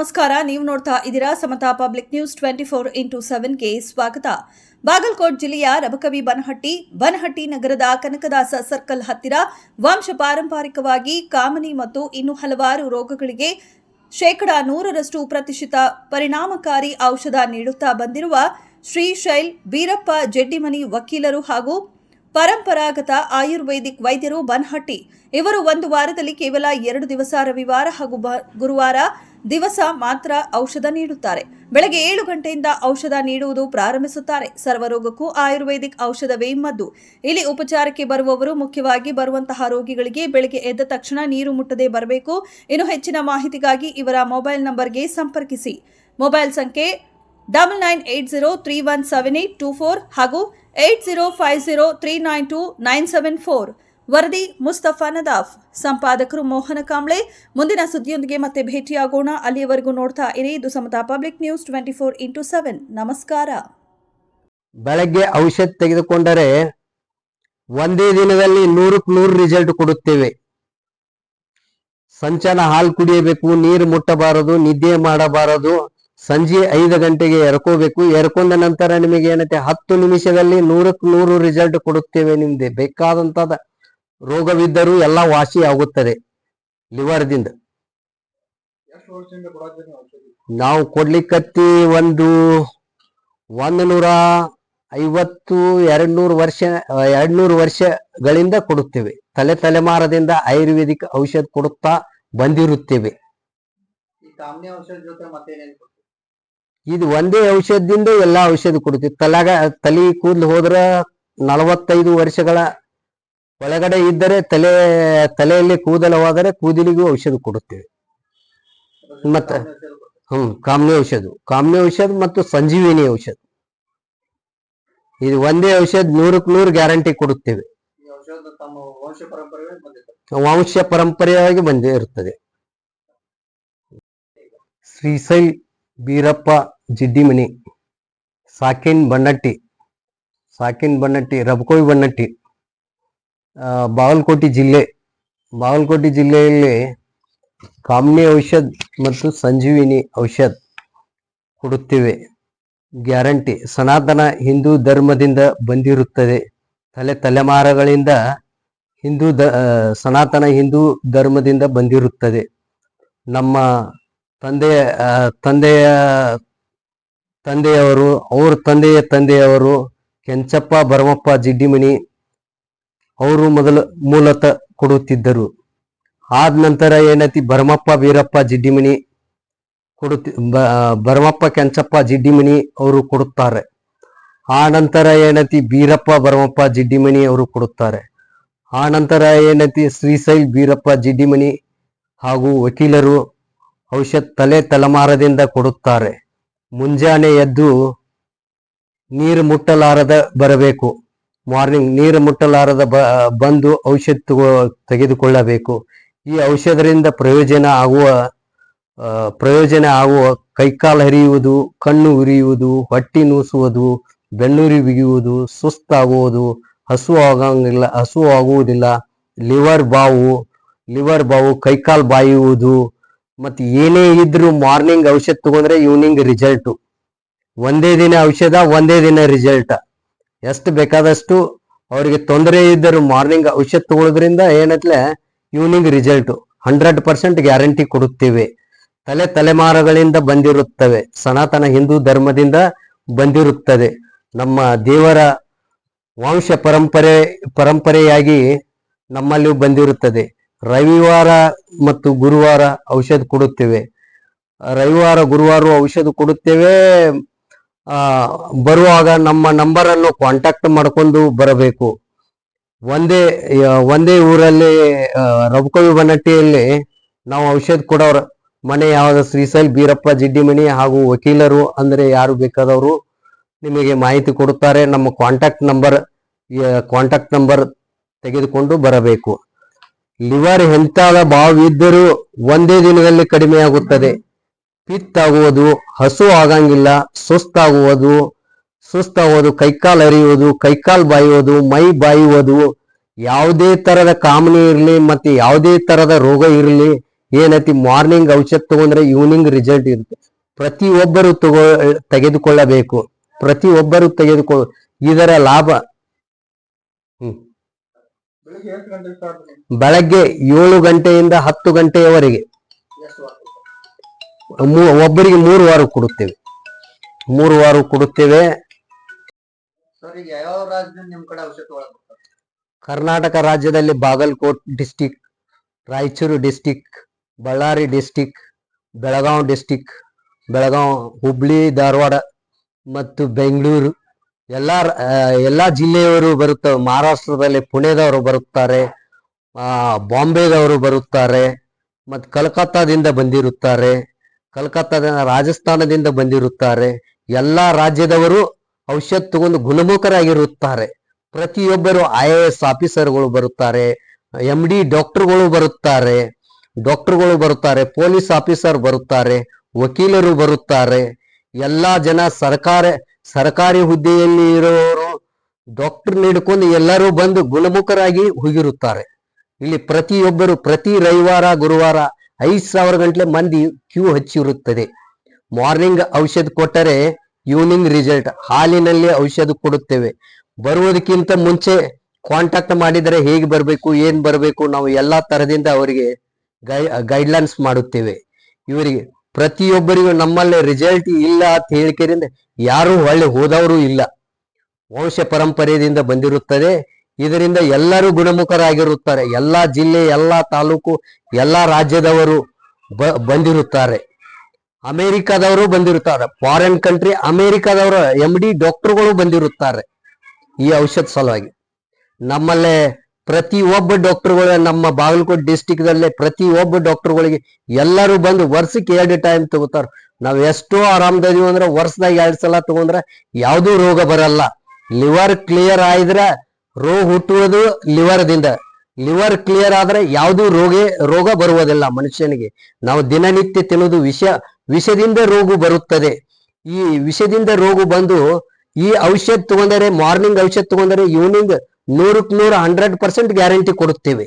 ನಮಸ್ಕಾರ. ನೀವು ನೋಡ್ತಾ ಇದ್ದೀರಾ Samata public news twenty four into ಸೆವೆನ್ಗೆ ಸ್ವಾಗತ. ಬಾಗಲಕೋಟ್ ಜಿಲ್ಲೆಯ ರಬಕವಿ ಬನಹಟ್ಟಿ ಬನಹಟ್ಟಿ ನಗರದ ಕನಕದಾಸ ಸರ್ಕಲ್ ಹತ್ತಿರ ವಂಶ ಪಾರಂಪರಿಕವಾಗಿ ಕಾಮನಿ ಮತ್ತು ಇನ್ನು ಹಲವಾರು ರೋಗಗಳಿಗೆ ಶೇಕಡಾ ನೂರರಷ್ಟು ಪ್ರತಿಶತ ಪರಿಣಾಮಕಾರಿ ಔಷಧ ನೀಡುತ್ತಾ ಬಂದಿರುವ ಶ್ರೀಶೈಲ್ ಬೀರಪ್ಪ ಜೆಡ್ಡಿಮನಿ ವಕೀಲರು ಹಾಗೂ ಪರಂಪರಾಗತ ಆಯುರ್ವೇದಿಕ್ ವೈದ್ಯರು ಬನ್ಹಟ್ಟಿ. ಇವರು ಒಂದು ವಾರದಲ್ಲಿ ಕೇವಲ ಎರಡು ದಿವಸ ರವಿವಾರ ಹಾಗೂ ಗುರುವಾರ ದಿವಸ ಮಾತ್ರ ಔಷಧ ನೀಡುತ್ತಾರೆ. ಬೆಳಗ್ಗೆ ಏಳು ಗಂಟೆಯಿಂದ ಔಷಧ ನೀಡುವುದು ಪ್ರಾರಂಭಿಸುತ್ತಾರೆ. ಸರ್ವರೋಗಕ್ಕೂ ಆಯುರ್ವೇದಿಕ್ ಔಷಧವೇ ಮದ್ದು. ಇಲ್ಲಿ ಉಪಚಾರಕ್ಕೆ ಬರುವವರು ಮುಖ್ಯವಾಗಿ ಬರುವಂತಹ ರೋಗಿಗಳಿಗೆ ಬೆಳಗ್ಗೆ ಎದ್ದ ತಕ್ಷಣ ನೀರು ಮುಟ್ಟದೆ ಬರಬೇಕು. ಇನ್ನು ಹೆಚ್ಚಿನ ಮಾಹಿತಿಗಾಗಿ ಇವರ ಮೊಬೈಲ್ ನಂಬರ್ಗೆ ಸಂಪರ್ಕಿಸಿ. ಮೊಬೈಲ್ ಸಂಖ್ಯೆ double nine eight zero three one seven eight two four ಹಾಗೂ eight zero five zero three nine two nine seven four. ವರದಿ ಮುಸ್ತಫಾ ನದಾಫ್. ಸಂಪಾದಕರು ಮೋಹನ ಕಾಂಬ್ಳೆ. ಮುಂದಿನ ಸುದ್ದಿಯೊಂದಿಗೆ ಮತ್ತೆ ಭೇಟಿಯಾಗೋಣ. ಅಲ್ಲಿಯವರೆಗೂ ನೋಡ್ತಾ ಇರಿ. ಇದು Samata public news twenty four into seven. ನಮಸ್ಕಾರ. ಬೆಳಗ್ಗೆ ಔಷಧ ತೆಗೆದುಕೊಂಡರೆ ಒಂದೇ ದಿನದಲ್ಲಿ ನೂರಕ್ಕೆ ನೂರು ರಿಸಲ್ಟ್ ಕೊಡುತ್ತೇವೆ. ಸಂಚನ ಹಾಲು ಕುಡಿಯಬೇಕು, ನೀರು ಮುಟ್ಟಬಾರದು, ನಿದ್ದೆ ಮಾಡಬಾರದು. ಸಂಜೆ ಐದು ಗಂಟೆಗೆ ಎರ್ಕೋಬೇಕು. ಎರ್ಕೊಂಡ ನಂತರ ನಿಮಗೆ ಏನೈತೆ ಹತ್ತು ನಿಮಿಷದಲ್ಲಿ ನೂರಕ್ಕೆ ನೂರು ರಿಸಲ್ಟ್ ಕೊಡುತ್ತೇವೆ ನಿಮ್ದೆ. ಬೇಕಾದಂತದ ರೋಗವಿದ್ದರೂ ಎಲ್ಲ ವಾಸಿ ಆಗುತ್ತದೆ. ಲಿವರ್ದಿಂದ ನಾವು ಕೊಡ್ಲಿಕ್ಕತ್ತಿ ಒಂದು ಒಂದು ನೂರ ಐವತ್ತು ಎರಡ್ ನೂರು ವರ್ಷ ಎರಡ್ ನೂರು ವರ್ಷಗಳಿಂದ ಕೊಡುತ್ತೇವೆ. ತಲೆ ತಲೆಮಾರದಿಂದ ಆಯುರ್ವೇದಿಕ್ ಔಷಧ ಕೊಡುತ್ತಾ ಬಂದಿರುತ್ತೇವೆ ಈ ಕಾಮನಿ ಔಷಧ ಜೊತೆ ಮತ್ತೇನೇನು ಕೊಡ್ತೀವಿ ಇದು ಒಂದೇ ಔಷಧದಿಂದ ಎಲ್ಲಾ ಔಷಧ ಕೊಡುತ್ತೆ. ತಲಾಗ, ತಲೆ ಕೂದಲು ಹೋದ್ರ ನಲವತ್ತೈದು ವರ್ಷಗಳ ಒಳಗಡೆ ಇದ್ದರೆ ತಲೆ, ತಲೆಯಲ್ಲಿ ಕೂದಲು ಹೋದರೆ ಕೂದಲಿಗೂ ಔಷಧ ಕೊಡುತ್ತೇವೆ. ಮತ್ತೆ? ಹ್ಮ್, ಕಾಮ್ನಿ ಔಷಧ. ಕಾಮ್ಯ ಔಷಧ ಮತ್ತು ಸಂಜೀವಿನಿ ಔಷಧ. ಇದು ಒಂದೇ ಔಷಧ ನೂರಕ್ಕೆ ನೂರು ಗ್ಯಾರಂಟಿ ಕೊಡುತ್ತೇವೆ. ವಂಶ ಪರಂಪರೆಯಾಗಿ ಬಂದೇ ಇರುತ್ತದೆ ಶ್ರೀಶೈಲ್ ಬೀರಪ್ಪ ಜಿಡ್ಡಿಮನಿ ಸಾಕಿನ್ ಬಣ್ಣಟ್ಟಿ ಸಾಕಿನ್ ಬಣ್ಣಟ್ಟಿ ರಬಕೋವಿ ಬನ್ನಟ್ಟಿ ಆ, ಬಾಗಲಕೋಟೆ ಜಿಲ್ಲೆ. ಬಾಗಲಕೋಟೆ ಜಿಲ್ಲೆಯಲ್ಲಿ ಕಾಮನಿ ಔಷಧ ಮತ್ತು ಸಂಜೀವಿನಿ ಔಷಧ ಕೊಡುತ್ತಿವೆ. ಗ್ಯಾರಂಟಿ ಸನಾತನ ಹಿಂದೂ ಧರ್ಮದಿಂದ ಬಂದಿರುತ್ತದೆ. ತಲೆ ತಲೆಮಾರುಗಳಿಂದ ಹಿಂದೂ ಸನಾತನ ಹಿಂದೂ ಧರ್ಮದಿಂದ ಬಂದಿರುತ್ತದೆ. ನಮ್ಮ ತಂದೆಯ ತಂದೆಯ, ತಂದೆಯವರು, ಅವ್ರ ತಂದೆಯ ತಂದೆಯವರು ಕೆಂಚಪ್ಪ, ಭರಮಪ್ಪ, ಜಿಡ್ಡಿಮಣಿ ಅವರು ಮೊದಲು, ಮೂಲತ ಕೊಡುತ್ತಿದ್ದರು. ಆದ ನಂತರ ಏನೈತಿ, ಭರಮಪ್ಪ, ವೀರಪ್ಪ, ಜಿಡ್ಡಿಮಣಿ ಕೊಡುತ್ತಿ ಭರಮಪ್ಪ, ಕೆಂಚಪ್ಪ, ಜಿಡ್ಡಿಮಣಿ ಅವರು ಕೊಡುತ್ತಾರೆ. ಆ ನಂತರ ಏನೈತಿ ಬೀರಪ್ಪ ಭರಮಪ್ಪ, ಜಿಡ್ಡಿಮಣಿ ಅವರು ಕೊಡುತ್ತಾರೆ. ಆ ನಂತರ ಏನೈತಿ, ಶ್ರೀಶೈಲ್ ಬೀರಪ್ಪ ಜಿಡ್ಡಿಮಣಿ ಹಾಗೂ ವಕೀಲರು ಔಷಧ ತಲೆ ತಲೆಮಾರದಿಂದ ಕೊಡುತ್ತಾರೆ. ಮುಂಜಾನೆ ಎದ್ದು ನೀರು ಮುಟ್ಟಲಾರದ ಬರಬೇಕು. ಮಾರ್ನಿಂಗ್ ನೀರು ಮುಟ್ಟಲಾರದ ಬ, ಬಂದು ಔಷಧ ತಗೋ, ತೆಗೆದುಕೊಳ್ಳಬೇಕು. ಈ ಔಷಧದಿಂದ ಪ್ರಯೋಜನ ಆಗುವ ಪ್ರಯೋಜನ ಆಗುವ ಕೈಕಾಲು ಹರಿಯುವುದು, ಕಣ್ಣು ಉರಿಯುವುದು, ಹೊಟ್ಟಿ ನೂಸುವುದು ಬೆನ್ನುರಿ ಬಿಗಿಯುವುದು, ಸುಸ್ತಾಗುವುದು, ಹಸು ಆಗಂಗಿಲ್ಲ, ಹಸು ಆಗುವುದಿಲ್ಲ, ಲಿವರ್ ಬಾವು ಲಿವರ್ ಬಾವು ಕೈಕಾಲು ಬಾಯುವುದು ಮತ್ತೆ ಏನೇ ಇದ್ರು ಮಾರ್ನಿಂಗ್ ಔಷಧ ತಗೊಂಡ್ರೆ ಈವ್ನಿಂಗ್ ರಿಸಲ್ಟ್ ಒಂದೇ ದಿನ ಔಷಧ, ಒಂದೇ ದಿನ ರಿಸಲ್ಟ್ ಎಷ್ಟು ಬೇಕಾದಷ್ಟು ಅವರಿಗೆ ತೊಂದರೆ ಇದ್ದರೂ ಮಾರ್ನಿಂಗ್ ಔಷಧ ತಗೊಳ್ಳೋದ್ರಿಂದ ಏನತ್ಲೆ evening result hundred percent guarantee ಕೊಡುತ್ತೇವೆ. ತಲೆ ತಲೆಮಾರುಗಳಿಂದ ಬಂದಿರುತ್ತವೆ. ಸನಾತನ ಹಿಂದೂ ಧರ್ಮದಿಂದ ಬಂದಿರುತ್ತದೆ. ನಮ್ಮ ದೇವರ ವಂಶ ಪರಂಪರೆ, ಪರಂಪರೆಯಾಗಿ ನಮ್ಮಲ್ಲಿ ಬಂದಿರುತ್ತದೆ. ರವಿವಾರ ಮತ್ತು ಗುರುವಾರ ಔಷಧ ಕೊಡುತ್ತೇವೆ. ರವಿವಾರ, ಗುರುವಾರ ಔಷಧ ಕೊಡುತ್ತೇವೆ. ಬರುವಾಗ ನಮ್ಮ ನಂಬರ್ ಅನ್ನು ಕಾಂಟ್ಯಾಕ್ಟ್ ಮಾಡ್ಕೊಂಡು ಬರಬೇಕು. ಒಂದೇ ಒಂದೇ ಊರಲ್ಲಿ ರಬಕವಿ ಬನಟ್ಟಿಯಲ್ಲಿ ನಾವು ಔಷಧ ಕೊಡೋರು ಮನೆ ಯಾವಾಗ ಶ್ರೀಶೈಲ್ ಬೀರಪ್ಪ ಜಿಡ್ಡಿಮಣಿ ಹಾಗೂ ವಕೀಲರು ಅಂದ್ರೆ ಯಾರು ಬೇಕಾದವರು ನಿಮಗೆ ಮಾಹಿತಿ ಕೊಡುತ್ತಾರೆ. ನಮ್ಮ ಕಾಂಟ್ಯಾಕ್ಟ್ ನಂಬರ್ ಕಾಂಟ್ಯಾಕ್ಟ್ ನಂಬರ್ ತೆಗೆದುಕೊಂಡು ಬರಬೇಕು. ಲಿವರ್ ಎಂತಾದ ಬಾವಿದ್ದರೂ ಒಂದೇ ದಿನದಲ್ಲಿ ಕಡಿಮೆ ಆಗುತ್ತದೆ ಪಿತ್ತಾಗುವುದು, ಹಸು ಆಗಂಗಿಲ್ಲ, ಸುಸ್ತಾಗುವುದು ಸುಸ್ತಾಗುವುದು, ಕೈಕಾಲು ಅರಿಯುವುದು ಕೈಕಾಲು ಬಾಯುವುದು, ಮೈ ಬಾಯುವುದು, ಯಾವುದೇ ತರದ ಕಾಮನಿ ಇರಲಿ ಮತ್ತೆ ಯಾವುದೇ ತರದ ರೋಗ ಇರಲಿ, ಏನೈತಿ ಮಾರ್ನಿಂಗ್ ಔಷಧ ತಗೊಂಡ್ರೆ ಈವ್ನಿಂಗ್ ರಿಸಲ್ಟ್ ಇರುತ್ತೆ. ಪ್ರತಿಯೊಬ್ಬರು ತಗೋ, ತೆಗೆದುಕೊಳ್ಳಬೇಕು. ಪ್ರತಿಯೊಬ್ಬರು ತೆಗೆದುಕೊ, ಇದರ ಲಾಭ ಬೆಳಿಗ್ಗೆ ಏಳು ಗಂಟೆಯಿಂದ ಹತ್ತು ಗಂಟೆಯವರೆಗೆ. ಒಬ್ಬರಿಗೆ ಮೂರು ವಾರ ಕೊಡುತ್ತೇವೆ. ಮೂರು ವಾರ ಕೊಡುತ್ತೇವೆ. ಕರ್ನಾಟಕ ರಾಜ್ಯದಲ್ಲಿ Bagalkot district Raichur district Ballari district Belgaum district Belgaum Hubli Dharwad ಮತ್ತು ಬೆಂಗಳೂರು. ಎಲ್ಲ ಎಲ್ಲ ಜಿಲ್ಲೆಯವರು ಬರುತ್ತಾರೆ ಮಹಾರಾಷ್ಟ್ರದಲ್ಲಿ ಪುಣೆದವರು ಬರುತ್ತಾರೆ ಬಾಂಬೆದವರು ಬರುತ್ತಾರೆ, ಮತ್ತು ಕಲ್ಕತ್ತಾದಿಂದ ಬಂದಿರುತ್ತಾರೆ ಕಲ್ಕತ್ತಾದಿಂದ ರಾಜಸ್ಥಾನದಿಂದ ಬಂದಿರುತ್ತಾರೆ, ಎಲ್ಲಾ ರಾಜ್ಯದವರು ಔಷಧ ತಗೊಂಡು ಗುಣಮುಖರಾಗಿರುತ್ತಾರೆ. ಪ್ರತಿಯೊಬ್ಬರು ಐ ಎ ಎಸ್ ಆಫೀಸರ್ಗಳು ಬರುತ್ತಾರೆ ಎಂ ಡಿ ಡಾಕ್ಟರ್ಗಳು ಬರುತ್ತಾರೆ ಡಾಕ್ಟರ್ಗಳು ಬರುತ್ತಾರೆ, ಪೊಲೀಸ್ ಆಫೀಸರ್ ಬರುತ್ತಾರೆ, ವಕೀಲರು ಬರುತ್ತಾರೆ, ಎಲ್ಲಾ ಜನ ಸರ್ಕಾರ ಸರ್ಕಾರಿ ಹುದ್ದೆಯಲ್ಲಿ ಇರುವವರು ಡಾಕ್ಟರ್ ನೀಡಿಕೊಂಡು ಎಲ್ಲರೂ ಬಂದು ಗುಣಮುಖರಾಗಿ ಹೋಗಿರುತ್ತಾರೆ. ಇಲ್ಲಿ ಪ್ರತಿಯೊಬ್ಬರು ಪ್ರತಿ ರವಿವಾರ, ಗುರುವಾರ ಐದು ಸಾವಿರ ಗಂಟೆ ಮಂದಿ ಕ್ಯೂ ಹಚ್ಚಿರುತ್ತದೆ. ಮಾರ್ನಿಂಗ್ ಔಷಧ ಕೊಟ್ಟರೆ ಈವ್ನಿಂಗ್ ರಿಸಲ್ಟ್ ಹಾಲಿನಲ್ಲಿ ಔಷಧ ಕೊಡುತ್ತೇವೆ. ಬರುವುದಕ್ಕಿಂತ ಮುಂಚೆ ಕಾಂಟ್ಯಾಕ್ಟ್ ಮಾಡಿದರೆ ಹೇಗೆ ಬರಬೇಕು, ಏನು ಬರಬೇಕು, ನಾವು ಎಲ್ಲಾ ತರದಿಂದ ಅವರಿಗೆ ಗೈಡ್ಲೈನ್ಸ್ ಮಾಡುತ್ತೇವೆ. ಇವರಿಗೆ ಪ್ರತಿಯೊಬ್ಬರಿಗೂ ನಮ್ಮಲ್ಲಿ ರಿಸಲ್ಟ್ ಇಲ್ಲ ಅಂತ ಹೇಳಿಕೆರಿಂದ ಯಾರು ಒಳ್ಳೆ ಹೋದವರು ಇಲ್ಲ. ವಂಶ ಪರಂಪರೆಯಿಂದ ಬಂದಿರುತ್ತದೆ. ಇದರಿಂದ ಎಲ್ಲರೂ ಗುಣಮುಖರಾಗಿರುತ್ತಾರೆ. ಎಲ್ಲ ಜಿಲ್ಲೆ, ಎಲ್ಲ ತಾಲೂಕು, ಎಲ್ಲ ರಾಜ್ಯದವರು ಬಂದಿರುತ್ತಾರೆ. ಅಮೆರಿಕದವರು ಬಂದಿರುತ್ತಾರೆ. ಫಾರಿನ್ ಕಂಟ್ರಿ ಅಮೇರಿಕಾದವರು ಎಂ ಡಿ ಡಾಕ್ಟರ್ಗಳು ಬಂದಿರುತ್ತಾರೆ. ಈ ಔಷಧ ಸಲುವಾಗಿ. ನಮ್ಮಲ್ಲೇ ಪ್ರತಿ ಒಬ್ಬ ಡಾಕ್ಟರ್ಗಳು ನಮ್ಮ ಬಾಗಲಕೋಟೆ ಡಿಸ್ಟಿಕ್ ದಲ್ಲೇ ಪ್ರತಿ ಒಬ್ಬ ಡಾಕ್ಟರ್ಗಳಿಗೆ ಎಲ್ಲರೂ ಬಂದು ವರ್ಷಕ್ಕೆ ಎರಡು ಟೈಮ್ ತಗೋತಾರ. ನಾವ್ ಎಷ್ಟೋ ಆರಾಮದೀವಿ ಅಂದ್ರೆ ವರ್ಷದಾಗ ಎರಡ್ ಸಲ ತಗೊಂಡ್ರೆ ಯಾವ್ದು ರೋಗ ಬರಲ್ಲ. ಲಿವರ್ ಕ್ಲಿಯರ್ ಆಯ್ದ್ರೆ ರೋಗ ಹುಟ್ಟುವುದು ಲಿವರ್ದಿಂದ. ಲಿವರ್ ಕ್ಲಿಯರ್ ಆದ್ರೆ ಯಾವ್ದು ರೋಗ ರೋಗ ಬರುವುದಿಲ್ಲ ಮನುಷ್ಯನಿಗೆ. ನಾವು ದಿನನಿತ್ಯ ತಿನ್ನೋದು ವಿಷ, ವಿಷದಿಂದ ರೋಗ ಬರುತ್ತದೆ. ಈ ವಿಷದಿಂದ ರೋಗ ಬಂದು ಈ ಔಷಧ ತಗೊಂಡರೆ, ಮಾರ್ನಿಂಗ್ ಔಷಧ ತಗೊಂಡರೆ, ಈವ್ನಿಂಗ್ ನೂರಕ್ಕೆ ನೂರ ಹಂಡ್ರೆಡ್ ಪರ್ಸೆಂಟ್ ಗ್ಯಾರಂಟಿ ಕೊಡುತ್ತೇವೆ.